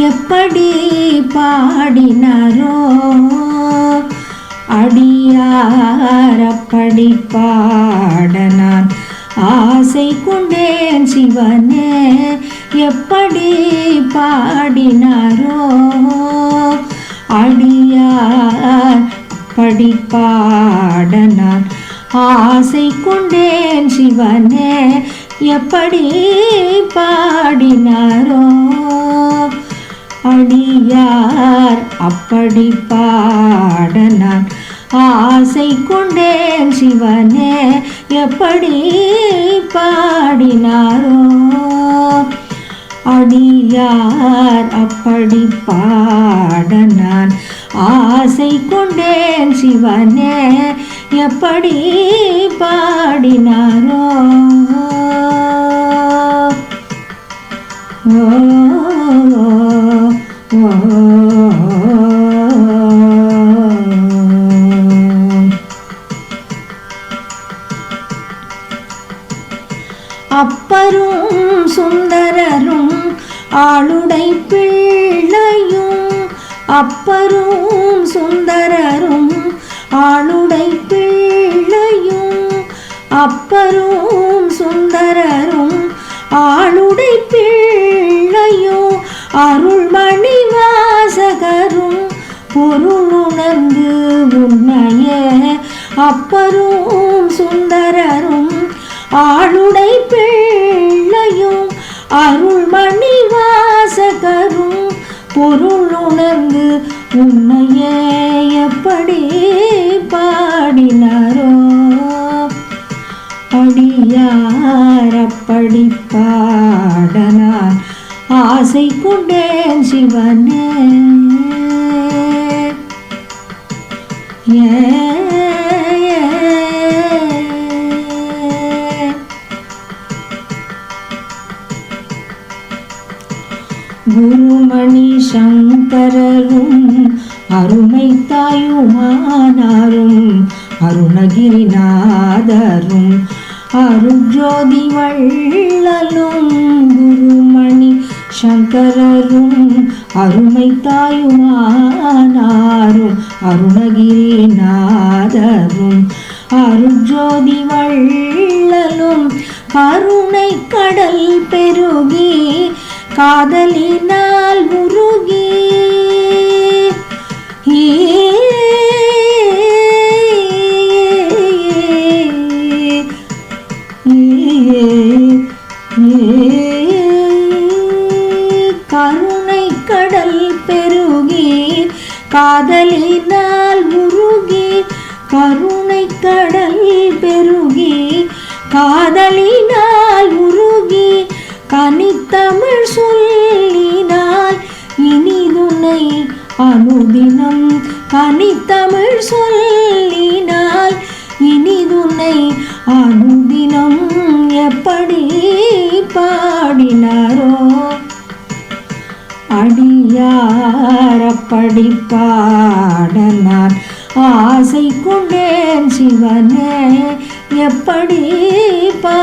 எப்படி பாடினாரோ அடியாரப்படி பாடனான். ஆசை கொண்டேன் சிவனே எப்படி பாடினாரோ அடியார் அப்படி பாட ஆசை கொண்டேன் சிவனே எப்படி பாடினாரோ அடியார் அப்படி பாடனார் ஆசை கொண்டேன் சிவனே எப்படி பாடினாரோ. அடியார் அப்படி பாடனான் ஆசை கொண்டேன் சிவனே எப்படி பாடினாரோ. ஓ அப்பரும் சுந்தரரும் ஆளுடை பிள்ளையும் அப்பரும் சுந்தரரும் ஆளுடை பிள்ளையும் அப்பரும் சுந்தரரும் ஆளுடை பிள்ளையும் அருள்மணி பொருளுணர்ந்து உன்னைய அப்பரும் சுந்தரரும் ஆளுடை பிள்ளையும் அருள்மணி வாசகரும் பொருளுணர்ந்து உன்னையே எப்படி பாடினாரோ அடியாரப்படி பாடனார் ஆசை கொண்டேன் சிவனே. குருமணி சங்கரரும் அருமை தாயுமானாரும் அருணகிரிநாதரும் அருஜோதி வள்ளலும் குருமணி சங்கரரும் அருமை தாயுமா அருணகிரிநாதரும் அருஜோதி வள்ளலும் கருணை கடல் பெருகி காதலினால் உருகி. ஏ காதலினால் உருகி கருணை கடல் பெருகி. காதலினால் உருகி கனித்தமிழ் சொல்லினால் இனிதுனை அனுதினம். கனித்தமிழ் சொல்லினால் இனிதுனை அனுதினம். எப்படி பாடினாரோ அடியார் அப்படி பாட நான் ஆசை கொண்டேன் சிவனே எப்படி பா